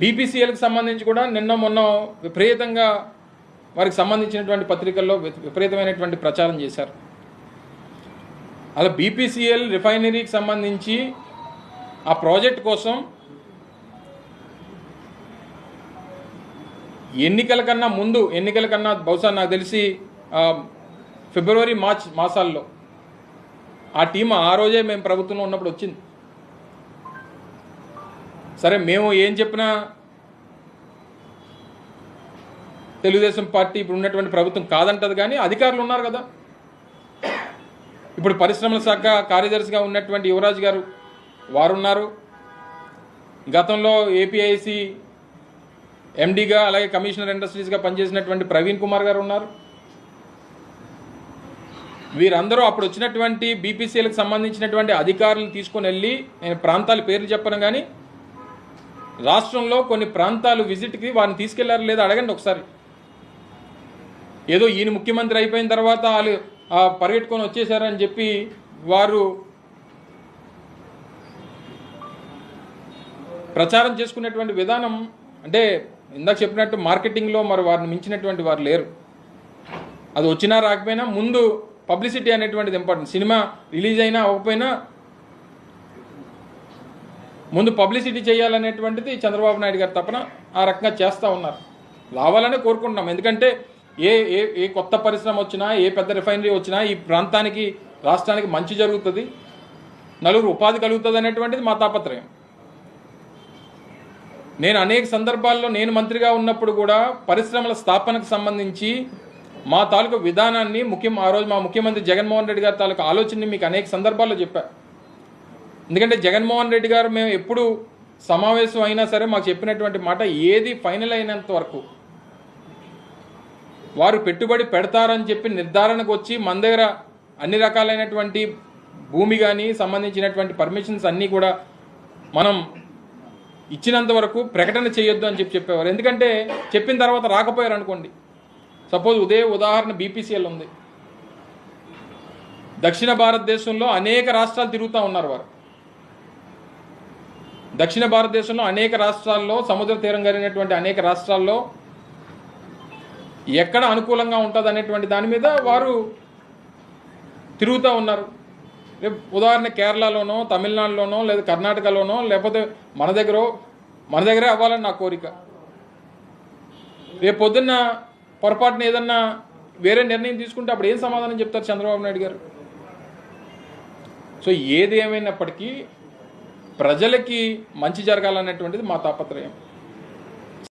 బీపీసీఎల్కి సంబంధించి కూడా నిన్న మొన్న విపరీతంగా వారికి సంబంధించినటువంటి పత్రికల్లో విపరీతమైనటువంటి ప్రచారం చేశారు. అలా బీపీసీఎల్ రిఫైనరీకి సంబంధించి ఆ ప్రాజెక్ట్ కోసం ఎన్నికల కన్నా ముందు ఎన్నికల కన్నా బహుశా నాకు తెలిసి ఫిబ్రవరి మార్చ్ మాసాల్లో ఆ టీం ఆ రోజే మేము ప్రభుత్వంలో ఉన్నప్పుడు వచ్చింది. సరే మేము ఏం చెప్పినా తెలుగుదేశం పార్టీ ఇప్పుడు ఉన్నటువంటి ప్రభుత్వం కాదంటది కానీ అధికారులు ఉన్నారు కదా. ఇప్పుడు పరిశ్రమల శాఖ కార్యదర్శిగా ఉన్నటువంటి యువరాజ్ గారు వారున్నారు. గతంలో ఏపీఐసి ఎండీగా అలాగే కమిషనర్ ఇండస్ట్రీస్గా పనిచేసినటువంటి ప్రవీణ్ కుమార్ గారు ఉన్నారు. వీరందరూ అప్పుడు వచ్చినటువంటి బీపీసీలకు సంబంధించినటువంటి అధికారులు తీసుకొని వెళ్ళి నేను ప్రాంతాల పేర్లు చెప్పను కానీ రాష్ట్రంలో కొన్ని ప్రాంతాలు విజిట్కి వారిని తీసుకెళ్ళారు లేదా అడగండి ఒకసారి. ఏదో ఈయన ముఖ్యమంత్రి అయిపోయిన తర్వాత వాళ్ళు పరిగెట్టుకొని వచ్చేసారని చెప్పి వారు ప్రచారం చేసుకునేటువంటి విధానం అంటే ఇందాక చెప్పినట్టు మార్కెటింగ్లో మరి వారిని మించినటువంటి వారు లేరు. అది వచ్చినా రాకపోయినా ముందు పబ్లిసిటీ అనేటువంటిది ఇంపార్టెంట్. సినిమా రిలీజ్ అయినా అవ్వకపోయినా ముందు పబ్లిసిటీ చేయాలనేటువంటిది చంద్రబాబు నాయుడు గారు తప్పన ఆ రకంగా చేస్తూ ఉన్నారు. రావాలనే కోరుకుంటున్నాం. ఎందుకంటే ఏ ఏ ఏ కొత్త పరిశ్రమ వచ్చినా ఏ పెద్ద రిఫైనరీ వచ్చినా ఈ ప్రాంతానికి రాష్ట్రానికి మంచి జరుగుతుంది. నలుగురు ఉపాధి కలుగుతుంది అనేటువంటిది మా తాపత్రయం. నేను అనేక సందర్భాల్లో నేను మంత్రిగా ఉన్నప్పుడు కూడా పరిశ్రమల స్థాపనకు సంబంధించి మా తాలూకు విధానాన్ని ముఖ్యం ఆ రోజు మా ముఖ్యమంత్రి జగన్మోహన్ రెడ్డి గారి తాలూకు ఆలోచనని మీకు అనేక సందర్భాల్లో చెప్పాను ఎందుకంటే జగన్మోహన్ రెడ్డి గారు మేము ఎప్పుడు సమావేశం అయినా సరే మాకు చెప్పినటువంటి మాట ఏది ఫైనల్ అయినంత వరకు. వారు పెట్టుబడి పెడతారని చెప్పి నిర్ధారణకు వచ్చి మన దగ్గర అన్ని రకాలైనటువంటి భూమి కానీ సంబంధించినటువంటి పర్మిషన్స్ అన్నీ కూడా మనం ఇచ్చినంత వరకు ప్రకటన చేయొద్దు అని చెప్పి చెప్పేవారు. ఎందుకంటే చెప్పిన తర్వాత రాకపోయారు అనుకోండి. సపోజ్ ఉదయ ఉదాహరణ బీపీసీఎల్ ఉంది. దక్షిణ భారతదేశంలో అనేక రాష్ట్రాలు తిరుగుతూ ఉన్నారు వారు. దక్షిణ భారతదేశంలో అనేక రాష్ట్రాల్లో సముద్ర తీరం కలిగినటువంటి అనేక రాష్ట్రాల్లో ఎక్కడ అనుకూలంగా ఉంటుంది అనేటువంటి దాని మీద వారు తిరుగుతూ ఉన్నారు. రేపు ఉదాహరణ కేరళలోనో తమిళనాడులోనో లేదా కర్ణాటకలోనో లేకపోతే మన దగ్గర మన దగ్గరే అవ్వాలని నా కోరిక. రేపు పొద్దున్న పొరపాటున ఏదన్నా వేరే నిర్ణయం తీసుకుంటే అప్పుడు ఏం సమాధానం చెప్తారు చంద్రబాబు నాయుడు గారు? సో ఏది ఏమైనప్పటికీ ప్రజలకి మంచి జరగాలనేటువంటిది మా తాపత్రయం.